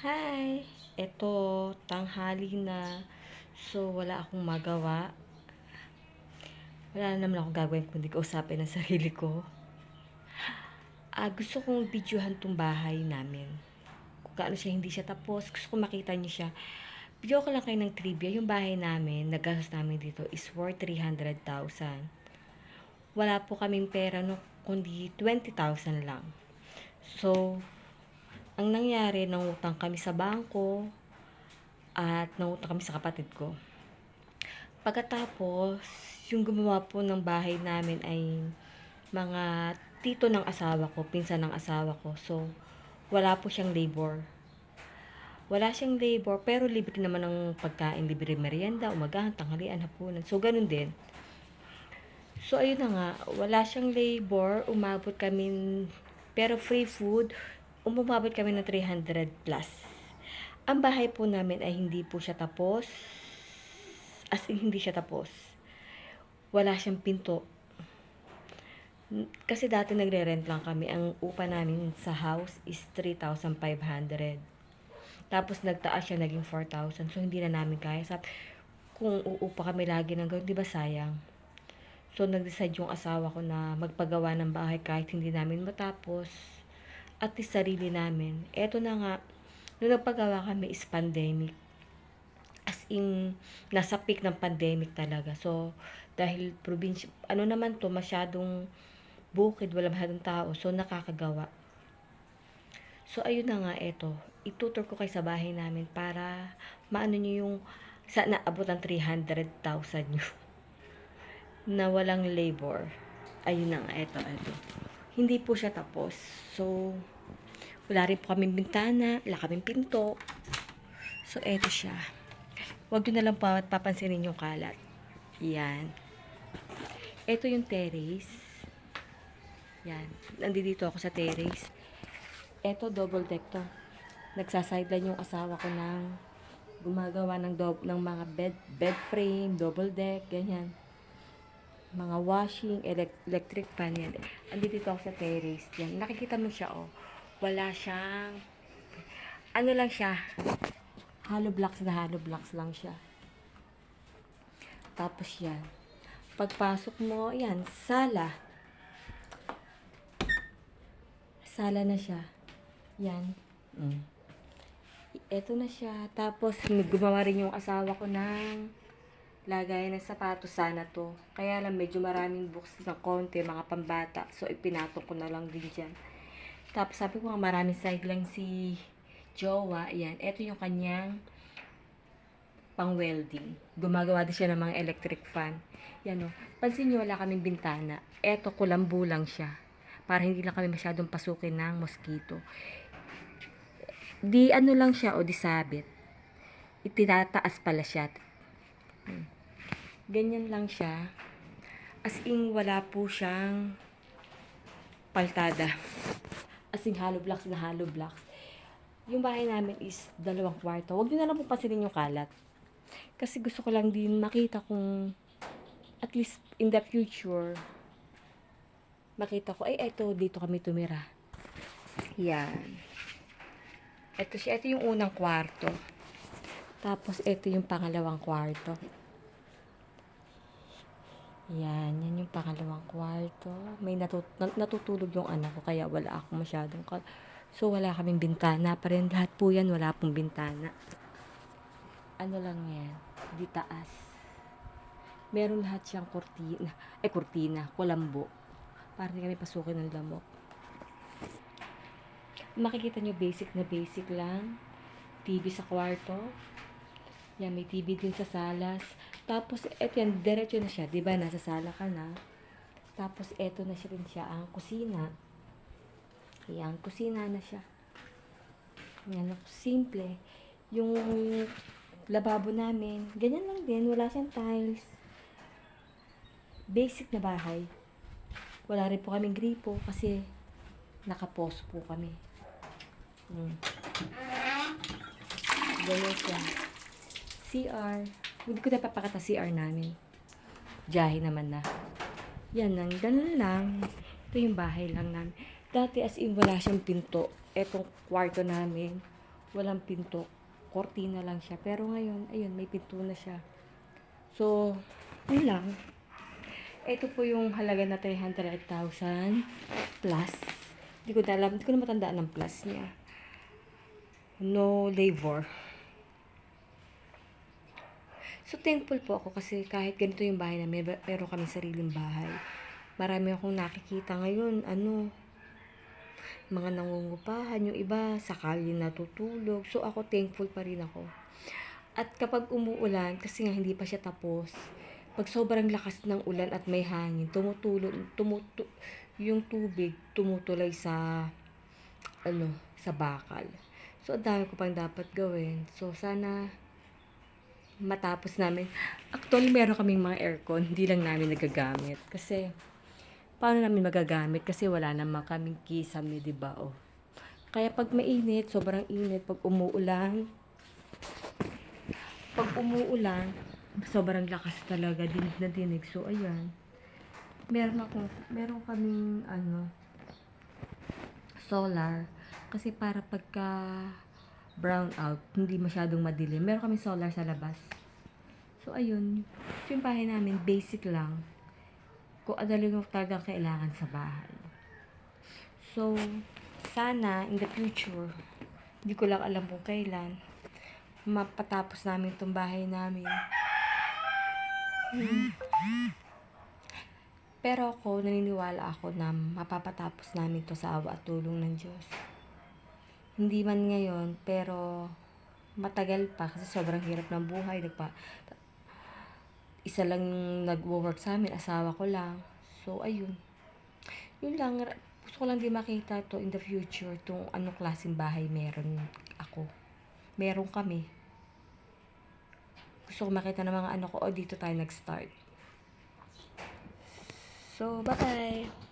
Hi! Eto, tanghali na. So, wala akong magawa. Wala naman akong gagawin kundi kausapin ang sarili ko. Ah, gusto kong videohan tong bahay namin. Kung gaano siya, hindi siya tapos. Gusto kong makita niyo siya. Video ko lang kayo ng trivia. Yung bahay namin, nagastos namin dito is worth 300,000. Wala po kaming pera no, kundi 20,000 lang. So, ang nangyari, nangutang kami sa bangko at nangutang kami sa kapatid ko. Pagkatapos, yung gumawa po ng bahay namin ay mga tito ng asawa ko, pinsan ng asawa ko. So, wala po siyang labor. Wala siyang labor, pero libre naman ng pagkain, libre merienda, umagahan, tanghalian, hapunan. So, ganun din. So, ayun na nga, wala siyang labor, umabot kami, pero free food, umabot kami ng 300 plus. Ang bahay po namin ay hindi po siya tapos, as in hindi siya tapos. Wala siyang pinto. Kasi dati nagre-rent lang kami. Ang upa namin sa house is 3,500. Tapos nagtaas siya, naging 4,000. So, hindi na namin kaya. Sabi, kung uupa kami lagi ng ganun, di ba sayang? So, nag-decide yung asawa ko na magpagawa ng bahay kahit hindi namin matapos. At sarili namin. Eto na nga, nung nagpagawa kami is pandemic. As in, nasa peak ng pandemic talaga. So, dahil probinsya, ano naman to, masyadong bukid, wala masyadong tao. So, nakakagawa. So, ayun na nga, eto. Itutur ko kayo sa bahay namin para maano nyo yung sa naabot ng 300,000 nyo na walang labor. Ayun na nga, eto, eto. Hindi po siya tapos. So, wala rin po kaming bintana, wala kaming pinto. So, eto siya. Huwag nyo na lang pa, papansinin yung kalat. Yan. Ito yung terrace. Yan. Nandito ako sa terrace. Ito, double deck to. Nagsasideline yung asawa ko ng gumagawa ng, dob ng mga bed, bed frame, double deck, ganyan. Mga washing, elec- electric fan, yan. Andito ako sa terrace. Yan. Nakikita mo siya, oh. Wala siyang, ano lang siya, hollow blocks na hollow blocks lang siya. Tapos yan. Pagpasok mo, yan, sala. Sala na siya. Yan. Mm. Ito na siya. Tapos, gumawa rin yung asawa ko ng lagay ng sapatos sana to. Kaya lang, medyo maraming books na konti, mga pambata. So, ipinatok ko na lang din dyan. Tapos, sabi ko nga, maraming side lang si Jowa. Yan. Ito yung kanyang pang welding. Gumagawa din siya ng mga electric fan. Yan o. Pansin nyo, wala kaming bintana. Eto, kulambu lang siya. Para hindi lang kami masyadong pasukin ng mosquito. Di ano lang siya o di sabit. Itinataas pala siya. Ganyan lang siya. As in, wala po siyang paltada. As in, hollow blocks na hollow blocks. Yung bahay namin is dalawang kwarto. Huwag nyo na lang po pansinin yung kalat. Kasi gusto ko lang din makita kung at least in the future makita ko, ay eto, dito kami tumira. Yan. Ito siya, ito yung unang kwarto. Tapos ito yung pangalawang kwarto. Yan, yan yung pangalawang kwarto. May natut nat- natutulog yung anak ko kaya wala ako masyadong ka So wala kaming bintana pa rin. Lahat po yan wala pong bintana. Ano lang yan, di taas. Meron lahat siyang kurtina, eh kurtina, kulambo. Para hindi kami pasukin ng lamok. Makikita nyo basic na basic lang. TV sa kwarto. Yan, may TV din sa salas. Tapos, eto yan, diretso na siya. Di ba Nasa sala ka na. Tapos, eto na siya rin siya, ang kusina. Ayan, kusina na siya. Yan, simple. Yung lababo namin, ganyan lang din. Wala siyang tiles. Basic na bahay. Wala rin po kaming gripo kasi nakapost po kami. Hmm. Ganyan siya. CR. Hindi ko na papakita CR namin. Jahe naman na. Yan lang. Ganun lang. Ito yung bahay lang namin. Dati as in wala siyang pinto. Etong kwarto namin. walang pinto. Kortina lang siya. Pero ngayon, ayun, may pinto na siya. So, yun lang. Ito po yung halaga na 308,000 plus. Hindi ko na alam, hindi ko na matandaan ang plus niya. No labor. So, thankful po ako kasi kahit ganito yung bahay namin, mer- meron kami sariling bahay. Marami akong nakikita ngayon, ano, mga nangungupahan, yung iba sakali natutulog. So, ako thankful pa rin ako. At kapag umuulan, kasi nga hindi pa siya tapos, pag sobrang lakas ng ulan at may hangin, tumutulo, tumutu, yung tubig tumutulay sa, ano, sa bakal. So, ang dami ko pang dapat gawin. So, sana matapos namin. Actually, meron kaming mga aircon, hindi lang namin nagagamit. Kasi, paano namin magagamit? Kasi wala naman kaming kisame, di ba? Oh. Kaya pag mainit, sobrang init, pag umuulan, pag umuulan, sobrang lakas talaga, dinig na dinig. So, ayan. Meron ako, meron kaming, ano, solar. Kasi para pagka brown out, hindi masyadong madilim. Meron kami solar sa labas. So, ayun. Ito yung bahay namin, basic lang. Kung ano yung talagang kailangan sa bahay. So, sana in the future, hindi ko lang alam kung kailan, mapatapos namin itong bahay namin. Hmm. Pero ako, naniniwala ako na mapapatapos namin to sa awa at tulong ng Diyos. Hindi man ngayon, pero matagal pa kasi sobrang hirap ng buhay. Nagpa, isa lang yung nagwo-work sa amin, asawa ko lang. So, ayun. Yun lang, gusto ko lang din makita to in the future, kung anong klaseng bahay meron ako. Meron kami. Gusto ko makita ng mga ano ko, oh, dito tayo nag-start. So, bye-bye!